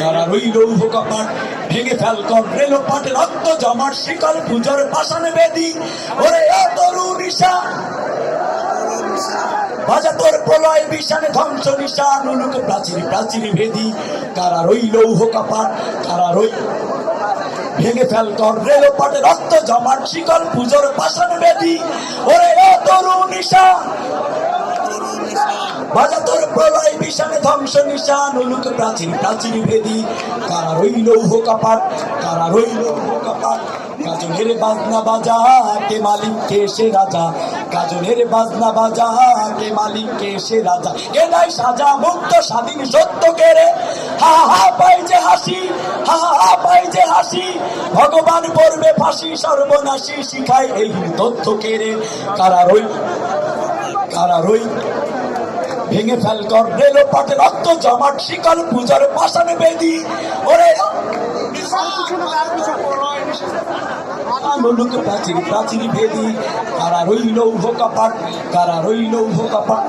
যারা রইল কপাট ভেঙে ফেল কর রেলো রক্ত জমাট শিকল পুজোর পাশানে বেদি। ওরে তরু নিশা বাজা তোর প্রলয় বিষানে ধ্বংস নিশান, উলুক প্রাচীর প্রাচীর ভেদি। কারা রইল কপাট কারা রইল ভেঙে ফেল কর রেলো পাটে রক্ত জমাট শিকল পুজোর পাশানে বেদি। ওরে তরু নিশা বাজনা বাজা, কে মালিক, কে রাজা? কে মালিক, কে সে রাজা? কে নাই সাজা মুক্ত স্বাধীন সত্য কেড়ে হা হা, পাই যে হাসি, হা হা পাই যে হাসি। ভগবান পড়বে ফাঁসি, সর্বনাশী শিখায় এই তথ্য কেড়ে কারা রইল কারা রই। ভেঙে ফেল কর রেল পাটে রক্ত জমাট শিকল পূজার পাশানে বেদি। ওরে কারা প্রাচীর প্রাচীর ভেদি কারা রইল উভ রইল কপাট।